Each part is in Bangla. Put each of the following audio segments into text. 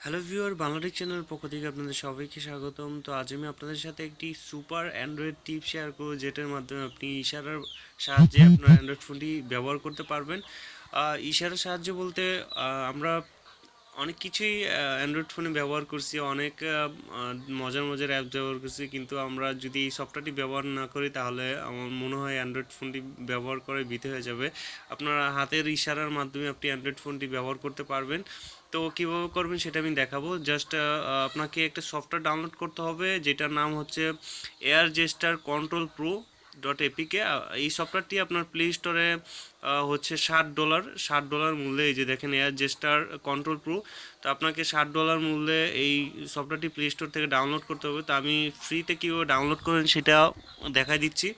হ্যালো ভিউয়ার বাংলাদেশ চ্যানেল পক্ষ থেকে আপনাদের সবাইকে স্বাগতম। তো আজ আমি আপনাদের সাথে একটি সুপার অ্যান্ড্রয়েড টিপ শেয়ার করব যেটার মাধ্যমে আপনি ইশারার সাহায্যে আপনার অ্যান্ড্রয়েড ফোনটি ব্যবহার করতে পারবেন। ইশারার সাহায্য বলতে আমরা অনেক কিছুই অ্যান্ড্রয়েড ফোনে ব্যবহার করছি অনেক মজার মজার অ্যাপ ব্যবহার করছি কিন্তু আমরা যদি এই সফটওয়্যারটি ব্যবহার না করি তাহলে আমার মনে হয় অ্যান্ড্রয়েড ফোনটি ব্যবহার করে বিতে হয়ে যাবে। আপনার হাতের ইশারার মাধ্যমে আপনি অ্যান্ড্রয়েড ফোনটি ব্যবহার করতে পারবেন। তো কীভাবে করবেন সেটা আমি দেখাবো। জাস্ট আপনাকে একটা সফটওয়্যার ডাউনলোড করতে হবে, যেটার নাম হচ্ছে air gesture control pro dot APK এই সফটওয়্যারটি আপনার প্লে স্টোরে হচ্ছে ষাট ডলার ষাট ডলার মূল্যে এই যে দেখেন এয়ার জেস্টার কন্ট্রোল প্রো তো আপনাকে ষাট ডলার মূল্যে এই সফটওয়্যারটি প্লে স্টোর থেকে ডাউনলোড করতে হবে। তো আমি ফ্রিতে কীভাবে ডাউনলোড করেন সেটা দেখাই দিচ্ছি।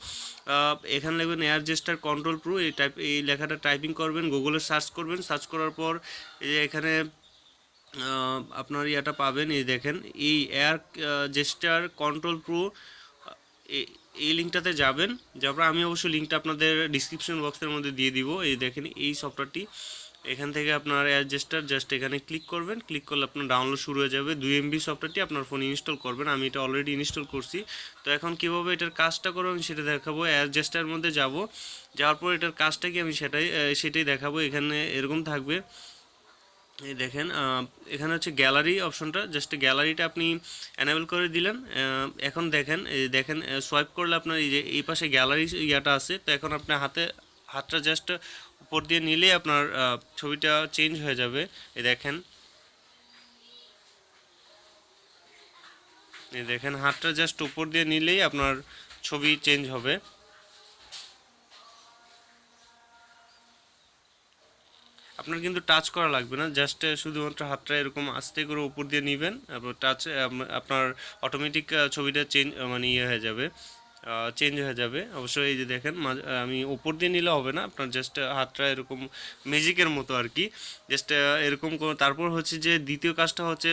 এখানে লিখবেন এয়ার জেস্টার কন্ট্রোল প্রো এই টাইপ এই লেখাটা টাইপিং করবেন গুগলে সার্চ করবেন। সার্চ করার পর এই যে এখানে আপনার ইয়াটা পাবেন, এই দেখেন, এই এয়ার জেস্টার কন্ট্রোল প্রো এই লিঙ্কটাতে যাবেন, যাওয়ার পর আমি অবশ্যই লিঙ্কটা আপনাদের ডিসক্রিপশন বক্সের মধ্যে দিয়ে দিব। এই দেখেন, এই সফটওয়্যারটি এখান থেকে আপনার এয়ার জেস্টার জাস্ট এখানে ক্লিক করবেন ক্লিক করলে আপনার ডাউনলোড শুরু হয়ে যাবে। দুই এমবি সফটওয়্যারটি আপনার ফোনে ইনস্টল করবেন, আমি এটা অলরেডি ইনস্টল করছি। তো এখন কীভাবে এটার কাজটা করব আমি সেটা দেখাবো এয়ার জেস্টার মধ্যে যাব। যাওয়ার পর এটার কাজটা কি আমি সেটাই সেটাই দেখাবো, এখানে এরকম থাকবে। এই দেখেন এখানে হচ্ছে গ্যালারি অপশনটা জাস্ট গ্যালারিটা আপনি অ্যানেবল করে দিলেন। এখন দেখেন দেখেন সোয়াইপ করলে আপনার এই যে, এই পাশে গ্যালারি ইয়াটা আছে। তো এখন আপনার হাতে, হাতটা জাস্ট উপর দিয়ে নিলেই আপনার ছবিটা চেঞ্জ হয়ে যাবে। এই দেখেন। এই দেখেন, হাতটা জাস্ট উপর দিয়ে নিলেই আপনার ছবি চেঞ্জ হবে। আপনার কিন্তু টাচ করা লাগবে না জাস্ট শুধুমাত্র হাতটা এরকম আস্তে করে উপর দিয়ে নেবেন টাচ আপনার অটোমেটিক ছবিটা চেঞ্জ মানে ইয়ে হয়ে যাবে চেঞ্জ হয়ে যাবে। অবশ্যই এই যে দেখেন আমি উপর দিয়ে নিলে হবে না, আপনার জাস্ট হাতটা এরকম ম্যাজিকের মতো আর কি। জাস্ট এরকম তারপর হচ্ছে যে দ্বিতীয় কাজটা হচ্ছে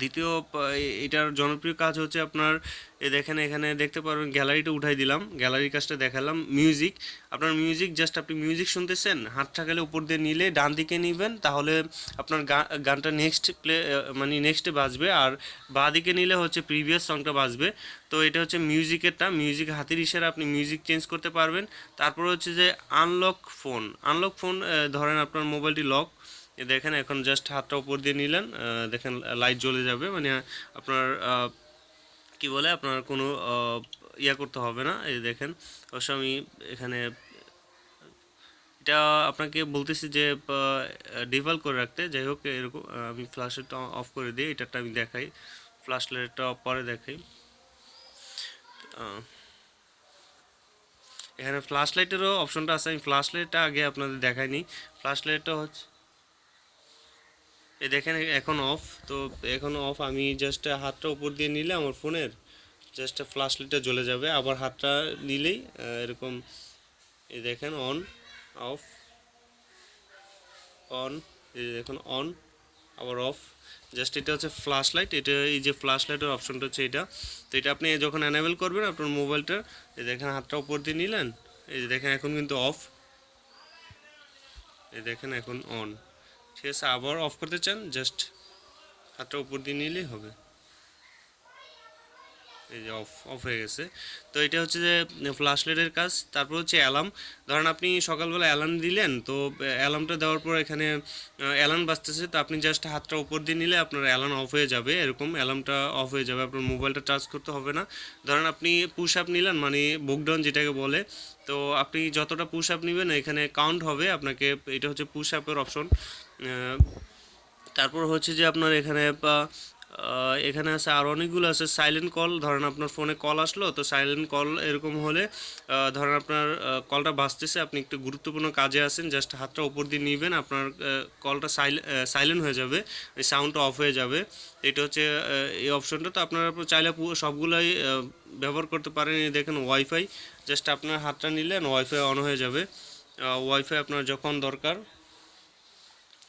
দ্বিতীয় এটার জনপ্রিয় কাজ হচ্ছে আপনার, এ দেখেন এখানে দেখতে পারবেন গ্যালারিটা উঠাই দিলাম, গ্যালারির কাজটা দেখালাম মিউজিক আপনার মিউজিক জাস্ট আপনি মিউজিক শুনতেছেন হাতটা গেলে উপর দিয়ে নিলে ডান দিকে নিবেন, তাহলে আপনার গানটা নেক্সট প্লে মানে নেক্সটে বাজবে, আর বাঁ দিকে নিলে হচ্ছে প্রিভিয়াস সংটা বাজবে, তো এটা হচ্ছে মিউজিকেরটা মিউজিক হাতের ইশারা আপনি মিউজিক চেঞ্জ করতে পারবেন, তারপর হচ্ছে যে আনলক ফোন আনলক ফোন ধরেন আপনার মোবাইলটি লক দেখেন, এখন জাস্ট হাতটা উপর দিয়ে নিলেন দেখেন লাইট জ্বলে যাবে মানে আপনার কি বলে, আপনার কোনো ইয়া করতে হবে না। এই দেখেন, অবশ্য আমি এখানে, এটা আপনাকে বলতেছি যে ডিভাল করে রাখতে। যাই হোক, এরকম আমি ফ্ল্যাশ লাইটটা অফ করে দিই এটাটা আমি দেখাই। ফ্ল্যাশ লাইটটা পরে দেখাই। এখানে ফ্ল্যাশ লাইটেরও অপশনটা আছে, আমি ফ্ল্যাশ লাইটটা আগে আপনাদের দেখাইনি। ফ্ল্যাশ লাইটটা হচ্ছে এই দেখেন, এখন অফ তো এখন অফ আমি জাস্ট হাতটা উপর দিয়ে নিলে আমার ফোনের জাস্ট ফ্ল্যাশ লাইটটা জ্বলে যাবে। আবার হাতটা নিলেই এরকম, এই দেখেন অন অফ অন এই দেখুন অন আবার অফ জাস্ট এটা হচ্ছে ফ্ল্যাশ লাইট এটা এই যে ফ্ল্যাশ লাইটের অপশনটা হচ্ছে এটা। তো এটা আপনি যখন অ্যানেবল করবেন আপনার মোবাইলটা এই দেখেন, হাতটা উপর দিয়ে নিলেন, এই যে দেখেন, এখন কিন্তু অফ এই দেখেন, এখন অন ঠিক আছে আবার অফ করতে চান জাস্ট হাতটা উপর দিয়ে নিলেই হবে। এই যে অফ অফ হয়ে গেছে। তো এটা হচ্ছে যে ফ্ল্যাশ লাইটের কাজ। তারপর হচ্ছে অ্যালার্ম ধরেন আপনি সকালবেলা অ্যালার্ম দিলেন, তো অ্যালার্মটা দেওয়ার পর এখানে অ্যালার্ম বাজতেছে। তো আপনি জাস্ট হাতটা উপর দিয়ে নিলে আপনার অ্যালার্ম অফ হয়ে যাবে, এরকম অ্যালার্মটা অফ হয়ে যাবে। আপনার মোবাইলটা চার্জ করতে হবে না। ধরেন আপনি পুশ আপ নিলেন মানে বুকডাউন যেটাকে বলে। তো আপনি যতটা পুশ আপ নেবেন, এখানে কাউন্ট হবে আপনাকে, এটা হচ্ছে পুশ আপের অপশন তারপর হচ্ছে যে আপনার এখানে এখানে আছে আর অনেকগুলো আছে। সাইলেন্ট কল ধরেন আপনার ফোনে কল আসলো, তো সাইলেন্ট কল এরকম হলে ধরেন আপনার কলটা বাঁচতেছে আপনি একটু গুরুত্বপূর্ণ কাজে আছেন জাস্ট হাতটা উপর দিয়ে নিবেন, আপনার কলটা সাইলেন্ট হয়ে যাবে সাউন্ডটা অফ হয়ে যাবে। এটা হচ্ছে এই অপশনটা তো আপনারা চাইলে সবগুলোই ব্যবহার করতে পারেন। দেখেন ওয়াইফাই জাস্ট আপনার হাতটা নিলেন ওয়াইফাই অন হয়ে যাবে। ওয়াইফাই আপনার যখন দরকার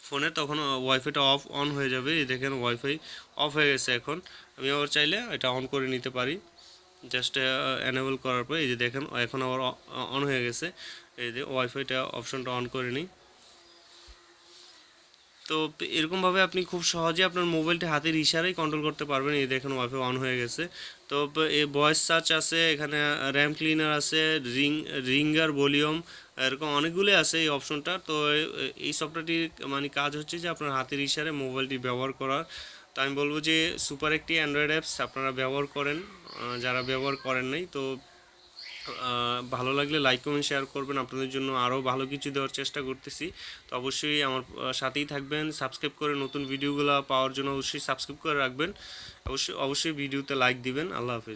ফোনে, তখন ওয়াইফাইটা অফ অন হয়ে যাবে। এই দেখেন ওয়াইফাই অফ হয়ে গেছে এখন। আমি আবার চাইলে এটা অন করে নিতে পারি। জাস্ট এনেবল করার পর, এই যে দেখেন, এখন আবার অন হয়ে গেছে। এই যে ওয়াইফাইটা অপশনটা অন করে নিই। তো এরকমভাবে আপনি খুব সহজে আপনার মোবাইলটি হাতের ইশারায় কন্ট্রোল করতে পারবেন। এই দেখেন ওয়াইফাই অন হয়ে গেছে। তো এই ভয়েস সার্চ আছে, এখানে র্যাম ক্লিনার আছে রিং রিঙ্গার ভলিউম এরকম অনেকগুলো আছে এই অপশনটা তো এই সফটওয়্যারটির মানে কাজ হচ্ছে যে আপনার হাতের ইশারে মোবাইলটি ব্যবহার করার। তো আমি বলব যে সুপার একটি অ্যান্ড্রয়েড অ্যাপস আপনারা ব্যবহার করেন যারা ব্যবহার করেন নাই, তো ভালো লাগলে লাইক কমেন্ট শেয়ার করবেন। আপনাদের জন্য আরও ভালো কিছু দেওয়ার চেষ্টা করতেছি। তো অবশ্যই আমার সাথেই থাকবেন। সাবস্ক্রাইব করে নতুন ভিডিওগুলো পাওয়ার জন্য অবশ্যই সাবস্ক্রাইব করে রাখবেন। অবশ্যই অবশ্যই ভিডিওতে লাইক দিবেন। আল্লাহ হাফিজ।